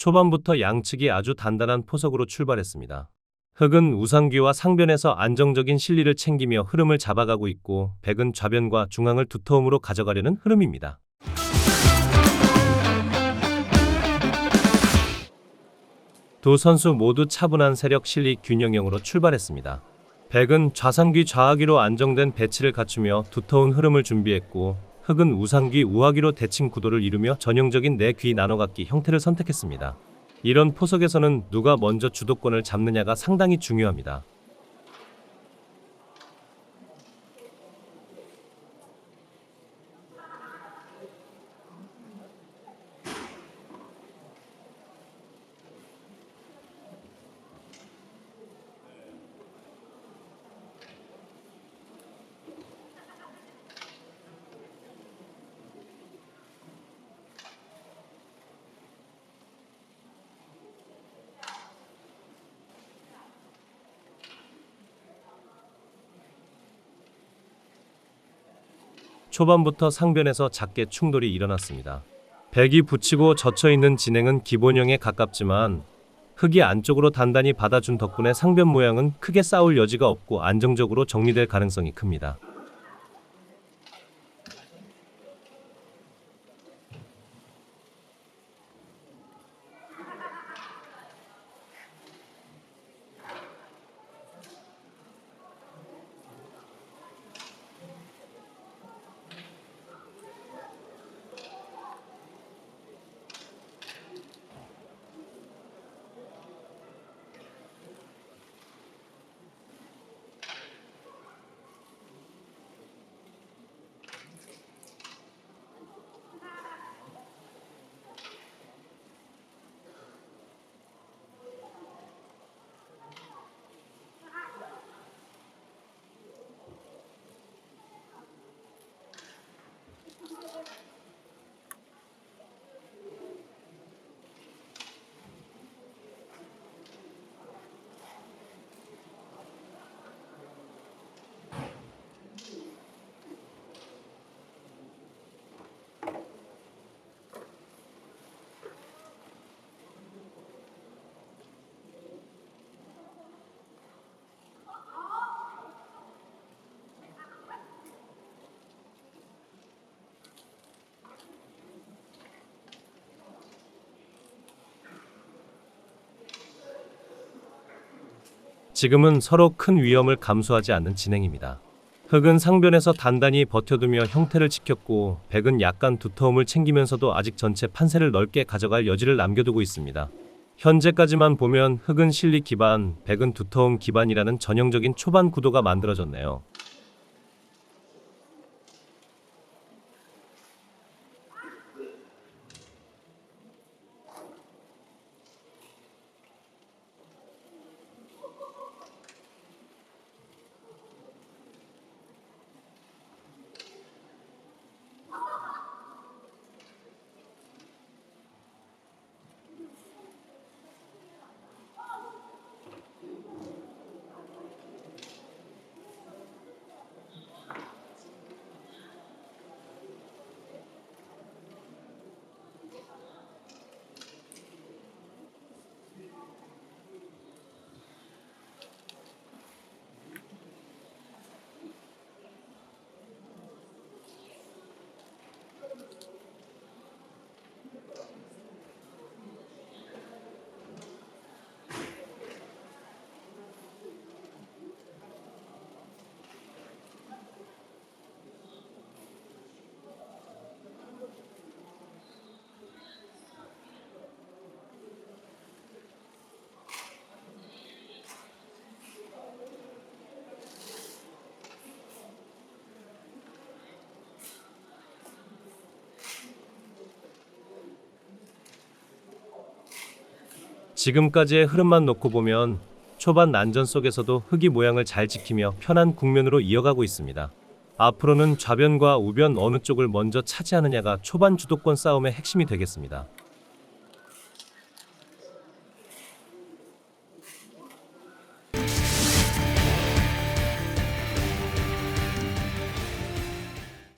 초반부터 양측이 아주 단단한 포석으로 출발했습니다. 흑은 우상귀와 상변에서 안정적인 실리를 챙기며 흐름을 잡아가고 있고 백은 좌변과 중앙을 두터움으로 가져가려는 흐름입니다. 두 선수 모두 차분한 세력 실리 균형형으로 출발했습니다. 백은 좌상귀 좌하귀로 안정된 배치를 갖추며 두터운 흐름을 준비했고 흑은 우상귀 우하귀로 대칭 구도를 이루며 전형적인 네 내귀 나눠갖기 형태를 선택했습니다. 이런 포석에서는 누가 먼저 주도권을 잡느냐가 상당히 중요합니다. 초반부터 상변에서 작게 충돌이 일어났습니다. 백이 붙이고 젖혀 있는 진행은 기본형에 가깝지만 흙이 안쪽으로 단단히 받아준 덕분에 상변 모양은 크게 싸울 여지가 없고 안정적으로 정리될 가능성이 큽니다. 지금은 서로 큰 위험을 감수하지 않는 진행입니다. 흑은 상변에서 단단히 버텨두며 형태를 지켰고 백은 약간 두터움을 챙기면서도 아직 전체 판세를 넓게 가져갈 여지를 남겨두고 있습니다. 현재까지만 보면 흑은 실리 기반, 백은 두터움 기반이라는 전형적인 초반 구도가 만들어졌네요. 지금까지의 흐름만 놓고 보면 초반 난전 속에서도 흑이 모양을 잘 지키며 편한 국면으로 이어가고 있습니다. 앞으로는 좌변과 우변 어느 쪽을 먼저 차지하느냐가 초반 주도권 싸움의 핵심이 되겠습니다.